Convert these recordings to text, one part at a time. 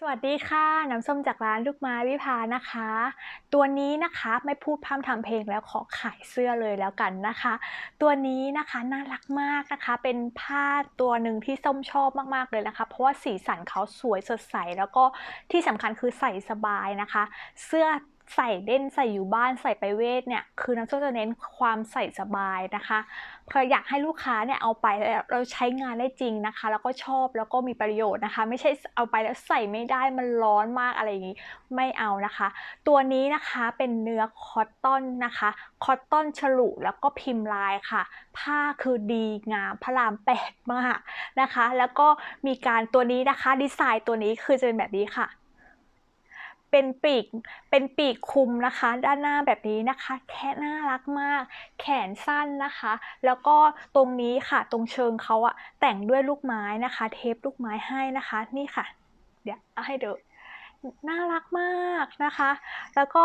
สวัสดีค่ะ น้ำส้มจากร้านลูกไม้วิภานะคะ ตัวนี้นะคะไม่พูดพร่ำทำเพลงแล้วขอขายเสื้อเลยแล้วกันนะคะ ตัวนี้นะคะน่ารักมากนะคะ เป็นผ้าตัวหนึ่งที่ส้มชอบมากๆเลยนะคะ เพราะว่าสีสันเขาสวยสดใส แล้วก็ที่สำคัญคือใส่สบายนะคะ เสื้อ ใส่เล่นใส่อยู่บ้านใส่ไปเวทเนี่ยคือน้ำส้มจะเน้นความใส่สบายนะคะเพราะอยากให้ลูกค้าเนี่ยเอาไปแล้วเราใช้งานได้จริงนะคะ แล้วก็ชอบแล้วก็มีประโยชน์นะคะ ไม่ใช่เอาไปแล้วใส่ไม่ได้มันร้อนมากอะไรอย่างนี้ไม่เอานะคะ ตัวนี้นะคะเป็นเนื้อคอตตอนนะคะคอตตอนฉลุแล้วก็พิมพ์ลายค่ะ ผ้าคือดีงามพระรามแปดมากนะคะ แล้วก็มีการตัวนี้นะคะดีไซน์ตัวนี้คือจะเป็นแบบนี้ค่ะ เป็นปีกเป็นปีกคุมนะคะ ด้านหน้าแบบนี้นะคะ แค่น่ารักมาก แขนสั้นนะคะ แล้วก็ตรงนี้ค่ะตรงเชิงเขาอะแต่งด้วยลูกไม้นะคะ เทปลูกไม้ให้นะคะนี่ค่ะ เดี๋ยวให้ดูน่ารักมากนะคะ แล้วก็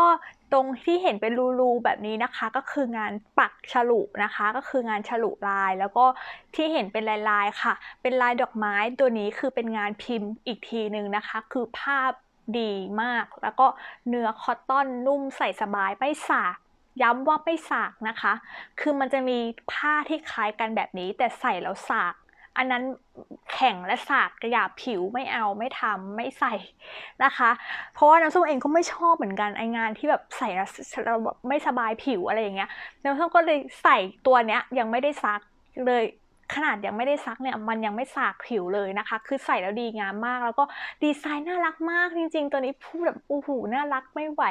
ตรงที่เห็นเป็นรูๆแบบนี้นะคะ ก็คืองานปักฉลุนะคะ ก็คืองานฉลุลาย แล้วก็ที่เห็นเป็นลายๆค่ะ เป็นลายดอกไม้ตัวนี้คือเป็นงานพิมพ์อีกทีหนึ่งนะคะ คือภาพ ดีมาก แล้วก็เนื้อคอตตอนนุ่มใส่สบายไม่สากย้ำว่าไม่สากนะคะ คือมันจะมีผ้าที่คล้ายกันแบบนี้ แต่ใส่แล้วสาก อันนั้นแข็งและสากกระยาผิวไม่เอาไม่ทำไม่ใส่นะคะ เพราะว่าน้ำส้มเองก็ไม่ชอบเหมือนกันไองานที่แบบใส่แล้วไม่สบายผิวอะไรอย่างเงี้ยน้ำส้มก็เลยใส่ตัวเนี้ยยังไม่ได้ซักเลย ขนาดยังไม่ได้ซักเนี่ยมันยังไม่สากผิวเลยนะคะ คือใส่แล้วดีงามมาก แล้วก็ดีไซน์น่ารักมากจริง ๆ ตัวนี้พูดแบบโอ้โหน่ารักไม่ไหว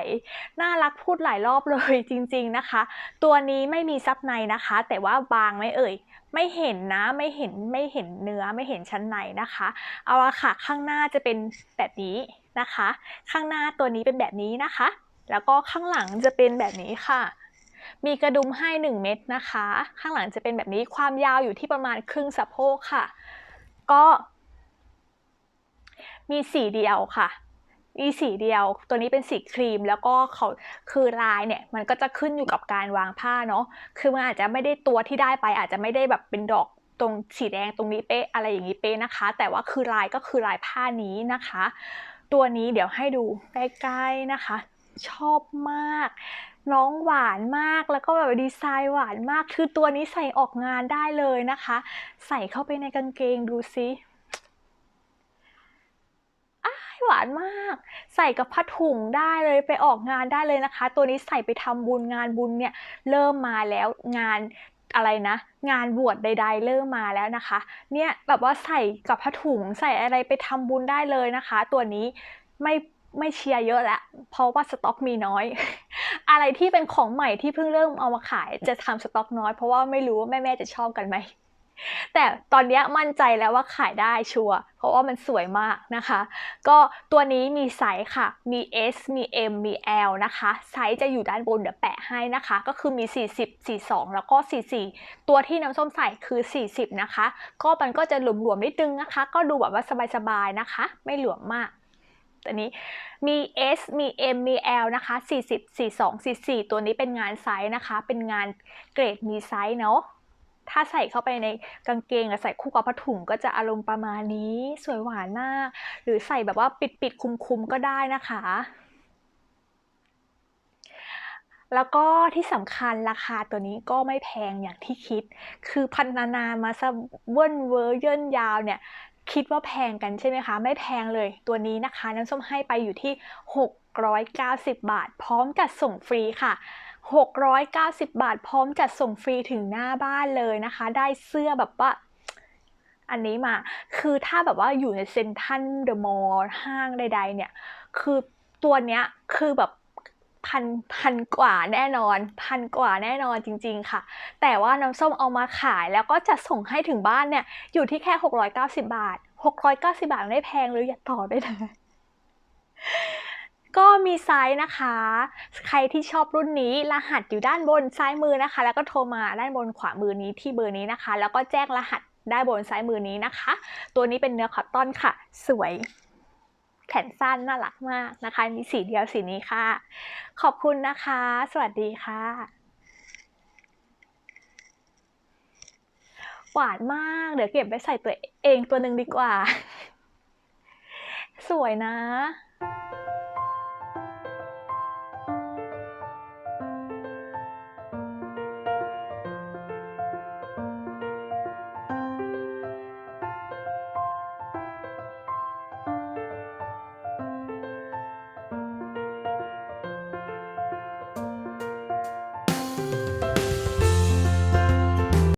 น่ารักพูดหลายรอบเลยจริง ๆนะคะ ตัวนี้ไม่มีซับในนะคะ แต่ว่าบางไหม่เอ่ยไม่เห็นนะไม่เห็นไม่เห็นเนื้อไม่เห็นชั้นในนะคะ เอาละค่ะข้างหน้าจะเป็นแบบนี้นะคะ ข้างหน้าตัวนี้เป็นแบบนี้นะคะ แล้วก็ข้างหลังจะเป็นแบบนี้ค่ะ มีกระดุมให้ 1 เม็ดนะคะ ข้างหลังจะเป็นแบบนี้ความยาวอยู่ที่ประมาณครึ่งสะโพกค่ะ ก็ มีสีเดียวค่ะ มีสีเดียว ตัวนี้เป็นสีครีมแล้วก็เขาคือลายเนี่ย มันก็จะขึ้นอยู่กับการวางผ้าเนาะคือมันอาจจะไม่ได้ตัวที่ได้ไป อาจจะไม่ได้แบบเป็นดอกตรงสีแดงตรงนี้เป๊ะอะไรอย่างนี้เป๊ะนะคะ แต่ว่าคือลายก็คือลายผ้านี้นะคะ ตัวนี้เดี๋ยวให้ดูใกล้ๆนะคะ ชอบมากน้องหวานมากแล้วก็แบบดีไซน์หวานมากคือตัวนี้ใส่ออกงานได้เลยนะคะ ใส่เข้าไปในกางเกงดูซิอ้าหวานมาก ใส่กับผ้าถุงได้เลยไปออกงานได้เลยนะคะ ตัวนี้ใส่ไปทำบุญงานบุญเนี่ยเริ่มมาแล้วงานอะไรนะ งานบวชใด ๆ เริ่มมาแล้วนะคะ เนี่ยแบบว่าใส่กับผ้าถุงใส่อะไรไปทำบุญได้เลยนะคะ ตัวนี้ไม่ ไม่เชียร์เยอะแล้วเพราะว่าสต็อกมีน้อย อะไรที่เป็นของใหม่ที่เพิ่งเริ่มเอามาขายจะทำสต็อกน้อย เพราะว่าไม่รู้ว่าแม่ๆจะชอบกันไหมแต่ตอนนี้มั่นใจแล้วว่าขายได้ชัวร์เพราะว่ามันสวยมากนะคะ ก็ตัวนี้มีไซส์ค่ะ มี S มี M มี L นะคะ ไซส์จะอยู่ด้านบนเดี๋ยวแปะให้นะคะ ก็คือมี 40 42 แล้วก็ 44 ตัวที่น้ำส้มใส่คือ 40 นะคะ ก็มันก็จะหลวมๆนิดนึงนะคะ ก็ดูแบบว่าสบายๆนะคะ ไม่หลวมมาก ตัวนี้มี S มี M มี L นะคะ 40 42 44 ตัวนี้เป็นงานไซส์นะคะ เป็นงานเกรดมีไซส์เนาะถ้าใส่เข้าไปในกางเกงกับใส่คู่กับผ้าถุงก็จะอารมณ์ประมาณนี้สวยหวานมาก หรือใส่แบบว่าปิดปิดคุมคุมๆก็ได้นะคะ แล้วก็ที่สำคัญราคาตัวนี้ก็ไม่แพงอย่างที่คิด คือพันนานามาซะเว่นเวอร์เยินยาวเนี่ย คิดว่าแพงกันใช่ไหมคะ ไม่แพงเลยตัวนี้นะคะ น้ำส้มให้ไปอยู่ที่ 690 บาท พร้อมจัดส่งฟรีค่ะ690 บาท พร้อมจัดส่งฟรีถึงหน้าบ้านเลยนะคะ ได้เสื้อแบบว่า อันนี้มา คือถ้าแบบว่าอยู่ในเซ็นทรัลเดอะมอลล์ห้างใด ๆ เนี่ย คือตัวเนี้ยคือแบบ พันพันกว่าแน่นอน พันกว่าแน่นอนจริง ๆ ค่ะ แต่ว่าน้ำส้มเอามาขายแล้วก็จะส่งให้ถึงบ้านเนี่ยอยู่ที่แค่ 690 บาท 690 บาทไม่แพงเลยอย่าต่อได้เลยก็มีไซส์นะคะ ใครที่ชอบรุ่นนี้รหัสอยู่ด้านบนซ้ายมือนะคะ แล้วก็โทรมาด้านบนขวามือนี้ที่เบอร์นี้นะคะ แล้วก็แจ้งรหัสด้านบนซ้ายมือนี้นะคะ ตัวนี้เป็นเนื้อคอตตอนค่ะ สวย แขนสั้นน่ารักมากนะคะ มีสีเดียวสีนี้ค่ะ ขอบคุณนะคะ สวัสดีค่ะ หวานมาก เดี๋ยวเก็บไปใส่ตัวเองตัวหนึ่งดีกว่า สวยนะ